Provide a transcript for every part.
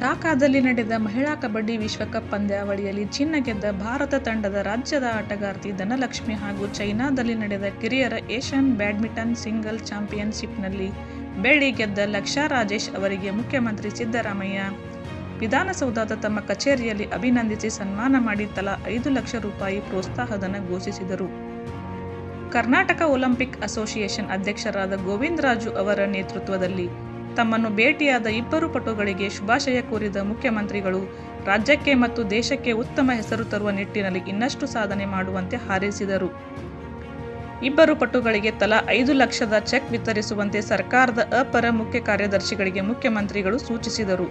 ಢಾಕಾದಲ್ಲಿ ನಡೆದ ಮಹಿಳಾ ಕಬಡ್ಡಿ ವಿಶ್ವಕಪ್ ಪಂದ್ಯಾವಳಿಯಲ್ಲಿ ಚಿನ್ನ ಗೆದ್ದ ಭಾರತ ತಂಡದ ರಾಜ್ಯದ ಆಟಗಾರ್ತಿ ಧನಲಕ್ಷ್ಮಿ ಹಾಗೂ ಚೈನಾದಲ್ಲಿ ನಡೆದ ಕಿರಿಯರ ಏಷ್ಯನ್ ಬ್ಯಾಡ್ಮಿಂಟನ್ ಸಿಂಗಲ್ ಚಾಂಪಿಯನ್ಶಿಪ್ನಲ್ಲಿ ಬೆಳ್ಳಿ ಗೆದ್ದ ಲಕ್ಷಾ ರಾಜೇಶ್ ಅವರಿಗೆ ಮುಖ್ಯಮಂತ್ರಿ ಸಿದ್ದರಾಮಯ್ಯ. ವಿಧಾನಸೌಧದ ತಮ್ಮ ಕಚೇರಿಯಲ್ಲಿ ಅಭಿನಂದಿಸಿ ಸನ್ಮಾನ ಮಾಡಿ ತಲಾ ಐದು ಲಕ್ಷ ರೂಪಾಯಿ ಪ್ರೋತ್ಸಾಹಧನ ಘೋಷಿಸಿದರು. ಕರ್ನಾಟಕ ಒಲಿಂಪಿಕ್ ಅಸೋಸಿಯೇಷನ್ ಅಧ್ಯಕ್ಷರಾದ ಗೋವಿಂದರಾಜು ಅವರ ನೇತೃತ್ವದಲ್ಲಿ ತಮ್ಮನ್ನು ಭೇಟಿಯಾದ ಇಬ್ಬರು ಪಟುಗಳಿಗೆ ಶುಭಾಶಯ ಕೋರಿದ ಮುಖ್ಯಮಂತ್ರಿಗಳು, ರಾಜ್ಯಕ್ಕೆ ಮತ್ತು ದೇಶಕ್ಕೆ ಉತ್ತಮ ಹೆಸರು ತರುವ ನಿಟ್ಟಿನಲ್ಲಿ ಇನ್ನಷ್ಟು ಸಾಧನೆ ಮಾಡುವಂತೆ ಹಾರೈಸಿದರು. ಇಬ್ಬರು ಪಟುಗಳಿಗೆ ತಲಾ ಐದು ಲಕ್ಷದ ಚೆಕ್ ವಿತರಿಸುವಂತೆ ಸರ್ಕಾರದ ಅಪರ ಮುಖ್ಯ ಕಾರ್ಯದರ್ಶಿಗಳಿಗೆ ಮುಖ್ಯಮಂತ್ರಿಗಳು ಸೂಚಿಸಿದರು.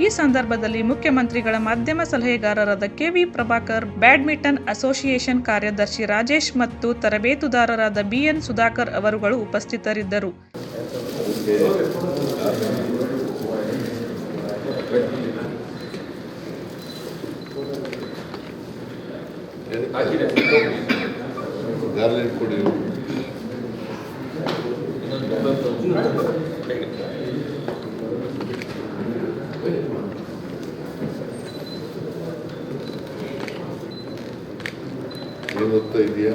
ಈ ಸಂದರ್ಭದಲ್ಲಿ ಮುಖ್ಯಮಂತ್ರಿಗಳ ಮಾಧ್ಯಮ ಸಲಹೆಗಾರರಾದ K V Prabhakar, badminton association ಕಾರ್ಯದರ್ಶಿ ರಾಜೇಶ್ ಮತ್ತು ತರಬೇತುದಾರರಾದ ಬಿಎನ್ ಸುಧಾಕರ್ ಅವರುಗಳು ಉಪಸ್ಥಿತರಿದ್ದರು. ಗಾರ್ಲೆಂಡ್ ಕೊಡಿ ಏನು ಓದ್ತಾ ಇದೆಯಾ?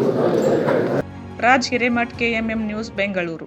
Raj Hiremath KMM news Bengaluru.